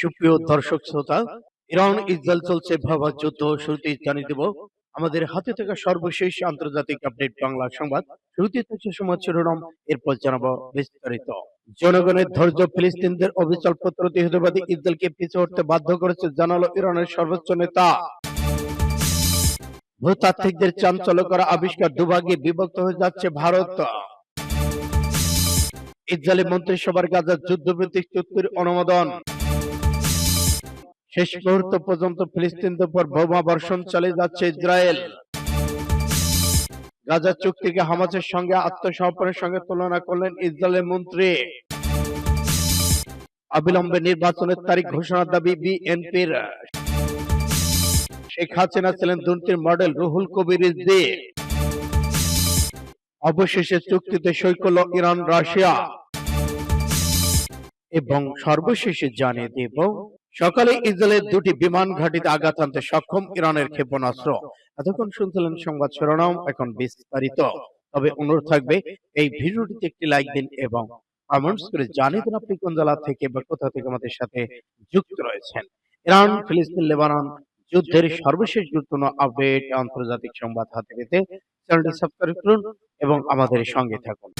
সুপ্রিয় দর্শক শ্রোতা, ইরান ইসরায়েল চলছে ভাবা যুদ্ধ, শুরুতেই জানিয়ে দেব, আমাদের হাতে থাকা সর্বশেষ আন্তর্জাতিক আপডেট বাংলা সংবাদ। শুরুতে থাকছে সমাজ শিরোনাম, এরপর জানাব বিস্তারিত। জনগণের ধৈর্য ফিলিস্তিনদের অবিচল প্রতিরোধবাদী ইসরায়েলকে পিছু হটতে বাধ্য করেছে, জানালো ইরানের সর্বোচ্চ নেতা। ভূতাত্ত্বিকদের চাঞ্চল্য করা আবিষ্কার দুভাগে বিভক্ত হয়ে যাচ্ছে ভারত। ইসরায়েলি মন্ত্রিসভার গাজার যুদ্ধভিত্তিক চুক্তির অনুমোদন। শেষ মুহূর্ত পর্যন্ত ফিলিস্তিনদের উপর বোমা বর্ষণ চালিয়ে যাচ্ছে ইসরায়েল। গাজা চুক্তিকে হামাসের সঙ্গে আত্মসমর্পণের সঙ্গে তুলনা করলেন ইসরায়েলের মন্ত্রী। অবিলম্বে নির্বাচনের তারিখ ঘোষণার দাবি বিএনপির। শেখ হাসিনা ছিলেন দুর্নীতির মডেল রুহুল কবির অবশেষে চুক্তিতে সই করল ইরান রাশিয়া এবং সর্বশেষে জানিয়ে দেব সকালে ইসরায়েলের দুটি বিমান ঘাঁটিতে আঘাত আনতে সক্ষম ইরানের ক্ষেপণাস্ত্র। এতক্ষণ শুনছিলেন সংবাদ শিরোনাম, এখন বিস্তারিত। তবে অনুরোধ থাকবে, এই ভিডিওটিতে একটি লাইক দিন এবং কমেন্টস করে জানিয়ে দিন আপনি কোন জেলা থেকে বা কোথা থেকে আমাদের সাথে যুক্ত রয়েছেন। ইরান, ফিলিস্তিন, লেবানন যুদ্ধের সর্বশেষ গুরুত্বপূর্ণ আপডেট আন্তর্জাতিক সংবাদ হাতে পেতে চ্যানেলটি সাবস্ক্রাইব করুন এবং আমাদের সঙ্গে থাকুন।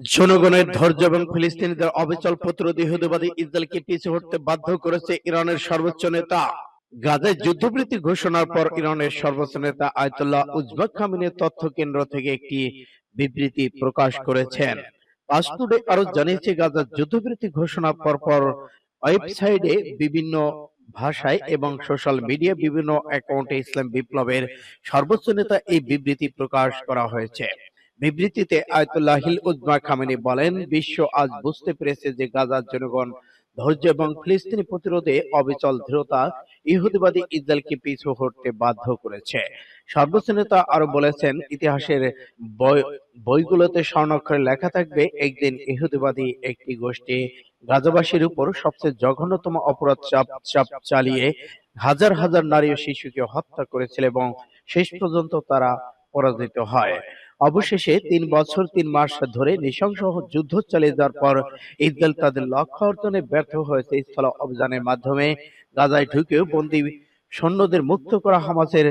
জনগণের ধৈর্য এবং ফিলিস্তিনিদের অবিচল প্রতিরোধী ইহুদিবাদী ইসরায়েলকে পিছু হটতে বাধ্য করেছে ইরানের সর্বোচ্চ নেতা। গাজায় যুদ্ধবৃত্তি ঘোষণার পর ইরানের সর্বোচ্চ নেতা আয়তুল্লাহ উজবেক খামিনের তথ্য কেন্দ্র থেকে একটি বিবৃতি প্রকাশ করেছেন। পাসটুডে আরও জানিয়েছে গাজার যুদ্ধবৃত্তি ঘোষণা পর পর ওয়েবসাইটে বিভিন্ন ভাষায় এবং সোশ্যাল মিডিয়া বিভিন্ন অ্যাকাউন্টে ইসলাম বিপ্লবের সর্বোচ্চ নেতা এই বিবৃতি প্রকাশ করা হয়েছে। বিবৃতিতে আয়তুল্লাহিল উজমা খামেনি বলেন, বিশ্ব আজ বুঝতে পেরেছে যে গাজার জনগণ ধৈর্য এবং ফিলিস্তিনি প্রতিরোধে অবিচল দৃঢ়তা ইহুদিবাদী ইসরায়েলকে পিছু হটতে বাধ্য করেছে। সর্বোচ্চ নেতা আরও বলেছেন, ইতিহাসের বইগুলোতে স্বর্ণাক্ষরে লেখা থাকবে, একদিন ইহুদিবাদী একটি গোষ্ঠী গাজাবাসীর উপর সবচেয়ে জঘন্যতম অপরাধ চাপ চাপ চালিয়ে হাজার হাজার নারী ও শিশুকে হত্যা করেছিল এবং শেষ পর্যন্ত তারা পরাজিত হয়। অবশেষে তিন বছর তিন মাস ধরে নৃশংস যুদ্ধ চালিয়ে যাওয়ার পর ইসরায়েল তাদের লক্ষ্য অর্জনে ব্যর্থ হয়েছে স্থল অভিযানের মাধ্যমে। গাজায় ঢুকেও বন্দী সৈন্যদের মুক্ত করা হামাসের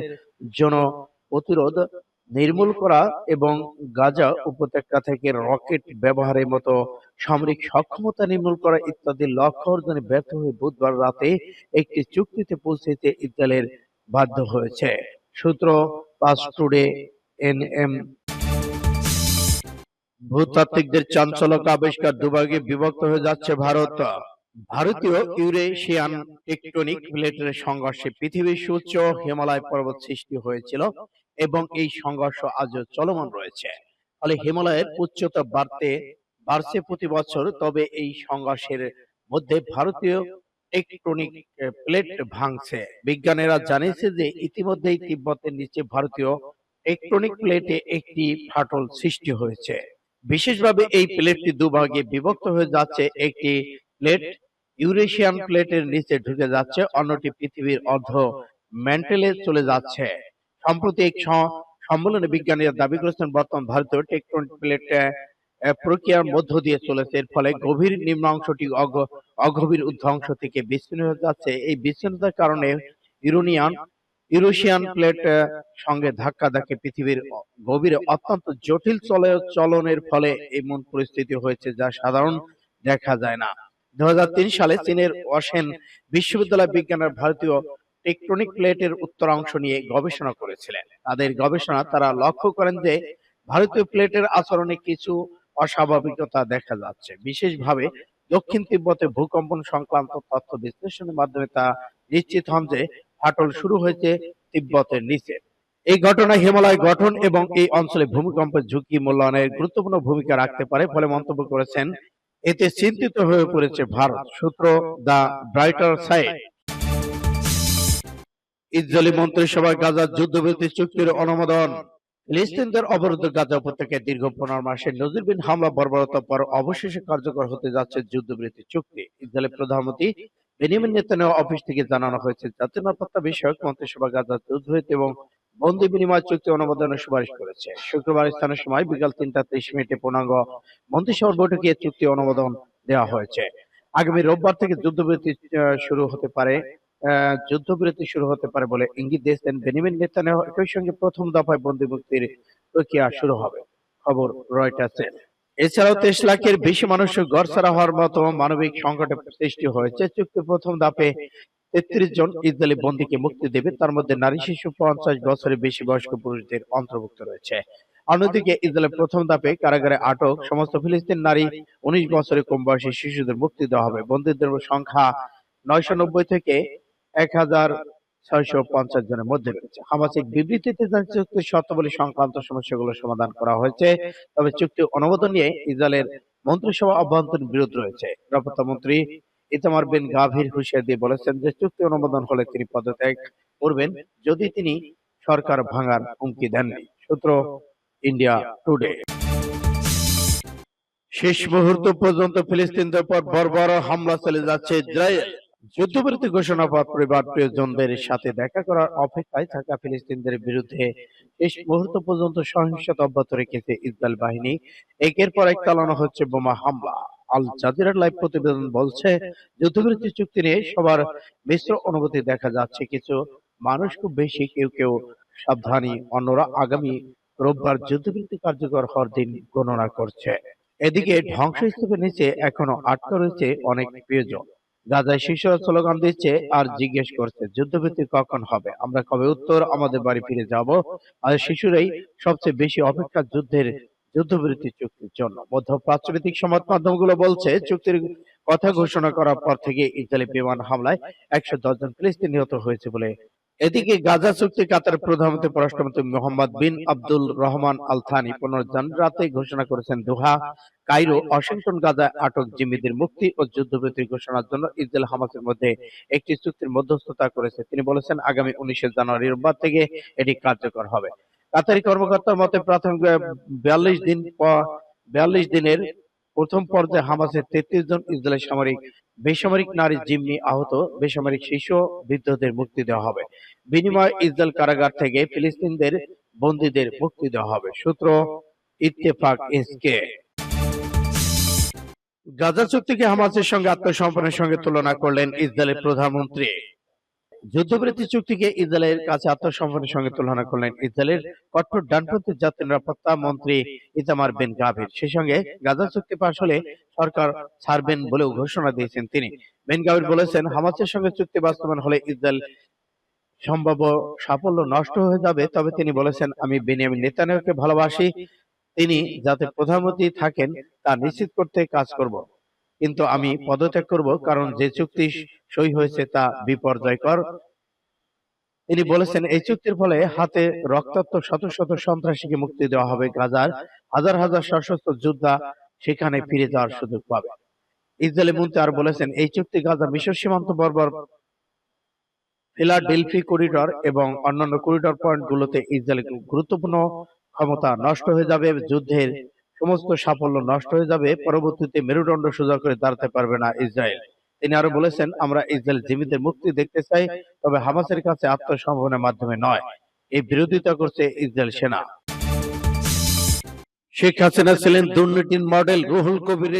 জন প্রতিরোধ নির্মূল করা এবং গাজা উপত্যকা থেকে রকেট ব্যবহারের মতো সামরিক সক্ষমতা নির্মূল করা ইত্যাদি লক্ষ্য অর্জনে ব্যর্থ হয়ে বুধবার রাতে একটি চুক্তিতে পৌঁছেছে ইসরায়েলের বাধ্য হয়েছে। সূত্র পাস টুডে এনএম ভূতাত্ত্বিকদের চাঞ্চলক আবিষ্কার দুভাগে বিভক্ত হয়ে যাচ্ছে ভারত। ভারতীয় ইউরেশিয়ান টেকটনিক প্লেটের সংঘর্ষে পৃথিবীর সুউচ্চ হিমালয় পর্বত সৃষ্টি হয়েছিল এবং এই সংঘর্ষ আজও চলমান রয়েছে। ফলে হিমালয়ের উচ্চতা বাড়তে বাড়ছে প্রতি বছর, তবে এই সংঘর্ষের মধ্যে ভারতীয় টেকটনিক প্লেট ভাঙছে। বিজ্ঞানীরা জানিয়েছে যে ইতিমধ্যেই তিব্বতের নিচে ভারতীয় টেকটনিক প্লেটে একটি ফাটল সৃষ্টি হয়েছে। বিশেষভাবে এই প্লেটটি দুভাগে বিভক্ত হয়ে যাচ্ছে একটি প্লেট। ইউরেশিয়ান প্লেটের নিচে ঢুকে যাচ্ছে অন্যটি পৃথিবীর অর্ধ ম্যান্টেলে চলে যাচ্ছে। সম্প্রতি এক সম্মেলনে বিজ্ঞানীরা দাবি করেছেন বর্তমান ভারতীয় টেকটনিক প্লেট প্রক্রিয়ার মধ্য দিয়ে চলেছে। এর ফলে গভীর নিম্ন অংশটি অগ- অগভীর ঊর্ধ্ব অংশ থেকে বিচ্ছিন্ন হয়ে যাচ্ছে। এই বিচ্ছিন্নতার কারণে ইউরোনিয়ান ইউরোশিয়ান প্লেট সঙ্গে ধাক্কা ধাক্কি পৃথিবীর গভীরে অত্যন্ত জটিল চলে চলনের ফলে এমন পরিস্থিতি হয়েছে যা সাধারণ দেখা যায় না। দু সালে চীনের ওয়াসেন বিশ্ববিদ্যালয় বিজ্ঞানের ভারতীয় টেকটনিক প্লেটের উত্তরাংশ নিয়ে গবেষণা করেছিলেন। তাদের গবেষণা তারা লক্ষ্য করেন যে ভারতীয় প্লেটের আচরণে কিছু অস্বাভাবিকতা দেখা যাচ্ছে। বিশেষভাবে দক্ষিণ তিব্বতে ভূকম্পন সংক্রান্ত তথ্য বিশ্লেষণের মাধ্যমে তা নিশ্চিত হন যে ফাটল শুরু হয়েছে তিব্বতের নিচে। এই ঘটনা হিমালয় গঠন এবং এই অঞ্চলে ভূমিকম্পের ঝুঁকি মূল্যায়নের গুরুত্বপূর্ণ ভূমিকা রাখতে পারে বলে মন্তব্য করেছেন। এতে চিন্তিত হয়ে পড়েছে ভারত। সূত্র দা ব্রাইটার সাইড ইসরায়েলি মন্ত্রিসভায় গাজার যুদ্ধবিরতি চুক্তির অনুমোদন। ফিলিস্তিনদের অবরুদ্ধ গাজা উপত্যকায় দীর্ঘ পনেরো মাসের নজিরবিহীন হামলা বর্বরতার পর অবশেষে কার্যকর হতে যাচ্ছে যুদ্ধবিরতি চুক্তি। ইসরায়েলের প্রধানমন্ত্রী বেনিয়ামিন নেতানিয়াহু অফিস থেকে জানানো হয়েছে, জাতীয় নিরাপত্তা বিষয়ক মন্ত্রিসভা গাজা যুদ্ধবিরতি এবং বন্দি বিনিময় চুক্তি অনুমোদনের সুপারিশ করেছে। শুক্রবার স্থানীয় সময় বিকাল তিনটা ত্রিশ মিনিটে পূর্ণাঙ্গ মন্ত্রিসভার বৈঠকে এই চুক্তি অনুমোদন দেওয়া হয়েছে। আগামী রোববার থেকে যুদ্ধবিরতি শুরু হতে পারে যুদ্ধবিরতি শুরু হতে পারে বলে ইঙ্গিত দিয়েছেন বেনিমিন নেতানিয়াহু। একই সঙ্গে প্রথম দফায় বন্দি মুক্তির প্রক্রিয়া শুরু হবে। খবর রয়টার্সের। এছাড়াও তেইশ লাখের বেশি মানুষ গড়ছাড়া হওয়ার মতো মানবিক সংকটে সৃষ্টি হয়েছে। চুক্তির প্রথম ধাপে তেত্রিশ জন ইসরায়েলি বন্দীকে মুক্তি দেবে। তার মধ্যে নারী শিশু পঞ্চাশ বছরের বেশি বয়স্ক পুরুষদের অন্তর্ভুক্ত রয়েছে। অন্যদিকে ইসরায়েলের প্রথম ধাপে কারাগারে আটক সমস্ত ফিলিস্তিন নারী উনিশ বছরের কম বয়সী শিশুদের মুক্তি দেওয়া হবে। বন্দীদের সংখ্যা নয়শো নব্বই থেকে এক হাজার ছয়শো পঞ্চাশ জনের মধ্যে রয়েছে। হামাসিক বিবৃতিতে চুক্তির শর্তাবলী সংক্রান্ত সমস্যাগুলো সমাধান করা হয়েছে। তবে চুক্তি অনুমোদন নিয়ে ইসরায়েলের মন্ত্রিসভা অভ্যন্তরীণ বিরোধ রয়েছে। ইতামার বিন হুঁশিয়ার দিয়ে বলেছেন যে, চুক্তি অনুমোদন হলে তিনি পদত্যাগ করবেন যদি তিনি সরকার ভাঙার হুমকি দেননি। সূত্র ইন্ডিয়া টুডে। শেষ মুহূর্ত পর্যন্ত ফিলিস্তিনদের পর বর্বর হামলা চলে যাচ্ছে ইসরায়েল। যুদ্ধবিরতি ঘোষণা পর পরিবার প্রিয়জনদের সাথে দেখা করার অপেক্ষায় থাকা ফিলিস্তিনদের বিরুদ্ধে শেষ মুহূর্ত পর্যন্ত সহিংসতা অব্যাহত রেখেছে ইসরায়েল বাহিনী। একের পর এক চালানো হচ্ছে বোমা হামলা। আল জাজিরার লাইভ প্রতিবেদন বলছে, যুদ্ধবিরতি চুক্তি নিয়ে সবার মিশ্র অনুভূতি দেখা যাচ্ছে। কিছু মানুষ খুব বেশি, কেউ কেউ সাবধানী, অন্যরা আগামী রোববার যুদ্ধবিরতি কার্যকর হওয়ার দিন গণনা করছে। এদিকে ধ্বংসস্তূপের নিচে এখনও আটকা রয়েছে অনেক প্রিয়জন। গাজায় শিশুরা স্লোগান দিচ্ছে আর জিজ্ঞেস করছে যুদ্ধভিত্তি কখন হবে? আমরা কবে উত্তর আমাদের বাড়ি ফিরে যাব? আর শিশুরাই সবচেয়ে বেশি অপেক্ষা যুদ্ধের যুদ্ধবিরতি চুক্তির জন্য। মধ্য মধ্যপ্রাচ্যভিত্তিক সংবাদ মাধ্যমগুলো বলছে চুক্তির কথা ঘোষণা করার পর থেকে ইসরায়েলি বিমান হামলায় একশো জন ফিলিস্তিন নিহত হয়েছে বলে এদিকে গাজা চুক্তি কাতার প্রধানমন্ত্রী, পররাষ্ট্রমন্ত্রী Mohammed bin Abdul Rahman Al Thani পুনর্জান রাতে ঘোষণা করেছেন দোহা, কায়রো, ওয়াশিংটন, গাজায় আটক জিম্মিদের মুক্তি ও যুদ্ধবিরতির ঘোষণার জন্য ইসরায়েল হামাসের মধ্যে একটি চুক্তির মধ্যস্থতা করেছে। তিনি বলেছেন, আগামী উনিশে জানুয়ারি রোববার থেকে এটি কার্যকর হবে। কাতারি কর্মকর্তার মতে, প্রাথমিক বিয়াল্লিশ দিন বিয়াল্লিশ দিনের প্রথম পর্যায়ে হামাসের তেত্রিশ জন ইসরায়েলি সামরিক বেসামরিক নারী জিম্মি আহত বেসামরিক শিশু বৃদ্ধদের মুক্তি দেওয়া হবে। বিনিময়ে ইসরায়েল কারাগার থেকে ফিলিস্তিনদের বন্দীদের মুক্তি দেওয়া হবে। সূত্র ইত্তেফাক এসকে গাজা চুক্তিকে হামাসের সঙ্গে আত্মসমর্পণের সঙ্গে তুলনা করলেন ইসরায়েলের প্রধানমন্ত্রী। যুদ্ধবিরতি চুক্তিকে ইসরায়েলের কাছে আত্মসমর্পণের সঙ্গে তুলনা করলেন। ইসরায়েলের কঠোর ডানপন্থী জাতীয় নিরাপত্তা মন্ত্রী ইতামার বিন গাভির। সেই সঙ্গে গাজা চুক্তি পাশ হলে সরকার ছাড়বেন বলেও ঘোষণা দিয়েছেন তিনি। বেন গাভির বলেছেন, হামাসের সঙ্গে চুক্তি বাস্তবায়ন হলে ইসরায়েল সম্ভাব্য সাফল্য নষ্ট হয়ে যাবে। তবে তিনি বলেছেন, আমি বেনিয়ামিন নেতানিয়াহুকে ভালোবাসি। তিনি যাতে প্রধানমন্ত্রী থাকেন, তা নিশ্চিত করতে কাজ করব। কিন্তু আমি পদত্যাগ করব কারণ যে চুক্তি সই হয়েছে তা বিপর্যয়কর। তিনি বলেছেন এই চুক্তির ফলে হাতে রক্তাক্ত শত শত সন্ত্রাসীকে মুক্তি দেওয়া হবে গাজার হাজার হাজার সশস্ত্র যোদ্ধা সেখানে ফিরে যাওয়ার সুযোগ পাবে। ইসরায়েলি মন্ত্রী আর বলেছেন এই চুক্তি গাজা মিশর সীমান্ত বর্বর ফিলাডেলফি করিডর এবং অন্যান্য করিডর পয়েন্টগুলোতে ইসরায়েলের গুরুত্বপূর্ণ ক্ষমতা নষ্ট হয়ে যাবে যুদ্ধের সমস্ত সাফল্য নষ্ট হয়ে যাবে, পরবর্তীতে মেরুদণ্ড সোজা করে দাঁড়াতে পারবে না ইসরায়েল। তিনি আরও বলেছেন, আমরা ইসরায়েল জীবিতের মুক্তি দেখতে চাই, তবে হামাসের কাছে আত্মসম্ভাবনের মাধ্যমে নয়। এই বিরোধিতা করছে ইসরায়েল সেনা। শেখ হাসিনা ছিলেন দুর্নীতির মডেল রুহুল কবির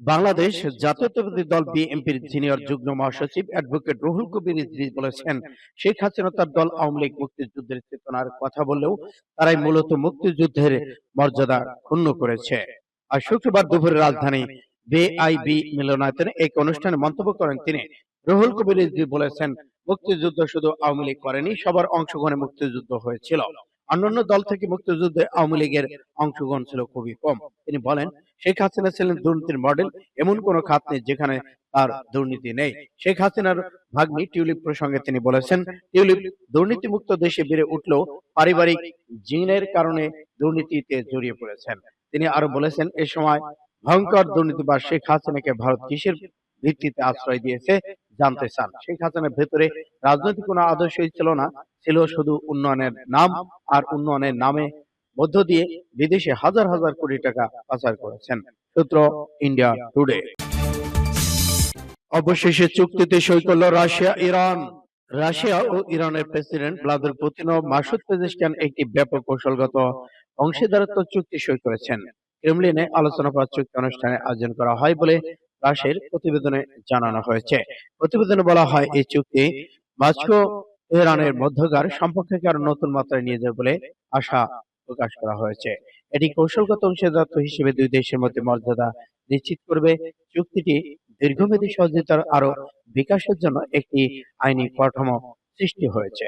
বাংলাদেশ জাতীয়তাবাদী দল বিএনপির সিনিয়র যুগ্ম মহাসচিব অ্যাডভোকেট রুহুল কবির রিজভী বলেছেন শেখ হাসিনা তার দল আওয়ামী লীগ মুক্তিযুদ্ধের চেতনার কথা বললেও তারাই মূলত মুক্তিযুদ্ধের মর্যাদা ক্ষুণ্ণ করেছে। আর শুক্রবার দুপুরে রাজধানী বেআইবি মিলনায়তনে এক অনুষ্ঠানে মন্তব্য করেন তিনি। রুহুল কবির রিজভী বলেছেন মুক্তিযুদ্ধ শুধু আওয়ামী লীগ করেনি সবার অংশগ্রহণে মুক্তিযুদ্ধ হয়েছিল। অন্যান্য দল থেকে মুক্তিযুদ্ধে আওয়ামী লীগের অংশগ্রহণ ছিল খুবই কম। তিনি বলেন, শেখ হাসিনা ছিলেন দুর্নীতির মডেল, এমন কোন খাত নেই যেখানে তার দুর্নীতি নেই। শেখ হাসিনার ভাগ্নি টিউলিপ প্রসঙ্গে তিনি বলেছেন, টিউলিপ দুর্নীতিমুক্ত দেশে বেড়ে উঠলেও পারিবারিক জিনের কারণে দুর্নীতিতে জড়িয়ে পড়েছেন। তিনি আরও বলেছেন, এ সময় ভয়ঙ্কর দুর্নীতিবাজ শেখ হাসিনাকে ভারত কিসের ভিত্তিতে আশ্রয় দিয়েছে জানতে চান। শেখ হাসিনার ভেতরে রাজনৈতিক কোনো আদর্শই ছিল না ছিল শুধু উন্নয়নের নাম আর উন্নয়নের নামে। মধ্য দিয়ে বিদেশে হাজার হাজার কোটি টাকা পাচার করেছেন সূত্র ইন্ডিয়া টুডে। অবশেষে চুক্তিতে সই করল রাশিয়া, ইরান। রাশিয়া ও ইরানের প্রেসিডেন্ট ভ্লাদিমির পুতিন ও মাসুদ পেজেশকিয়ান একটি ব্যাপক কৌশলগত অংশীদারত্ব চুক্তি সই করেছেন। ক্রেমলিনে আলোচনা করার চুক্তি অনুষ্ঠানে আয়োজন করা হয় বলে রাশের প্রতিবেদনে জানানো হয়েছে। প্রতিবেদনে বলা হয়, এই চুক্তি মস্কো ইরানের মধ্যকার সম্পর্ককে আরও নতুন মাত্রায় নিয়ে যাবে বলে আশা প্রকাশ করা হয়েছে। এটি কৌশলগত অংশীদারত্ব হিসেবে দুই দেশের মধ্যে মর্যাদা নিশ্চিত করবে। চুক্তিটি দীর্ঘমেয়াদী সহযোগিতার আরও বিকাশের জন্য একটি আইনি কাঠামো সৃষ্টি হয়েছে।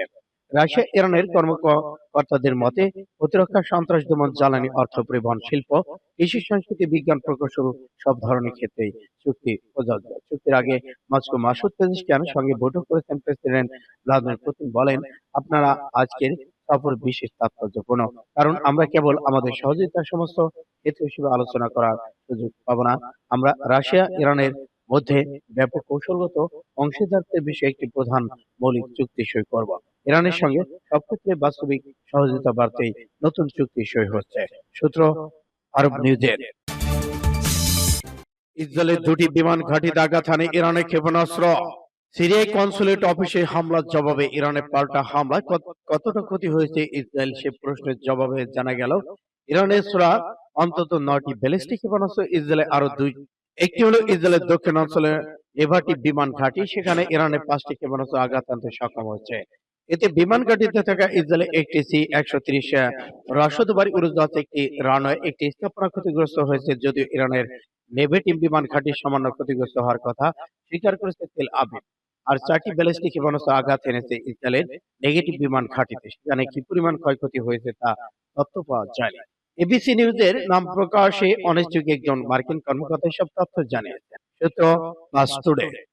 রাশিয়া, ইরানের কর্মকর্তাদের মতে, প্রতিরক্ষা সন্ত্রাস দমন জ্বালানি অর্থ পরিবহন শিল্প, কৃষি, সংস্কৃতি, বিজ্ঞান, প্রকৌশল, সব ধরনের ক্ষেত্রেই চুক্তি প্রযোজ্য। চুক্তির আগে মস্কো মাসুদ পেজিশকিয়ানের সঙ্গে বৈঠক করেছেন প্রেসিডেন্ট ভ্লাদিমির পুতিন। বলেন, আপনারা আজকের সফর বিশেষ তাৎপর্যপূর্ণ, কারণ আমরা কেবল আমাদের সহযোগিতার সমস্ত ক্ষেত্র হিসেবে আলোচনা করার সুযোগ পাব না। আমরা রাশিয়া, ইরানের মধ্যে ব্যাপক কৌশলগত অংশীদারত্বের বিষয়ে একটি প্রধান মৌলিক চুক্তি সই করব। ইরানের সঙ্গে সব ক্ষেত্রে বাস্তবিক সহযোগিতা বাড়তেই নতুন চুক্তি সই হচ্ছে। সূত্র আরব নিউজের। ইসরায়েলের দুটি বিমান ঘাঁটিতে আঘাত হানে ইরানের ক্ষেপণাস্ত্র। সিরিয়ায় কনসুলেট অফিসে হামলার জবাবে ইরানের পাল্টা হামলায় কতটা ক্ষতি হয়েছে ইসরায়েল সে প্রশ্নের জবাবে জানা গেল ইরানের সোরা অন্তত নয়টি ব্যালিস্টিক ক্ষেপণাস্ত্র। ইসরায়েলে আরও দুই একটি হলো ইসরায়েলের দক্ষিণ অঞ্চলে এভারটি বিমান ঘাঁটি সেখানে ইরানের পাঁচটি ক্ষেপণাস্ত্র আঘাত আনতে সক্ষম হয়েছে। এতে বিমান ঘাঁটিতে থাকা ইসরায়েলের একটি সি একশো তিরিশ রসদবাড়ি উড়োজাহাজ একটি রানওয়ে একটি স্থাপনা ক্ষতিগ্রস্ত হয়েছে, যদিও ইরানের নেভেটিভ বিমান ঘাঁটি সামান্য ক্ষতিগ্রস্ত হওয়ার কথা স্বীকার করেছে তেল আবিব। আর চারটি ব্যালিস্টিক ক্ষেপণাস্ত্র আঘাত এনেছে ইসরায়েলের নেগেটিভ বিমান ঘাঁটিতে, সেখানে কি পরিমাণ ক্ষয়ক্ষতি হয়েছে তা তথ্য পাওয়া যায়নি। এবিসি নিউজের নাম প্রকাশে অনিচ্ছুক একজন মার্কিন কর্মকর্তা সব তথ্য জানিয়েছেন। বাস টুডে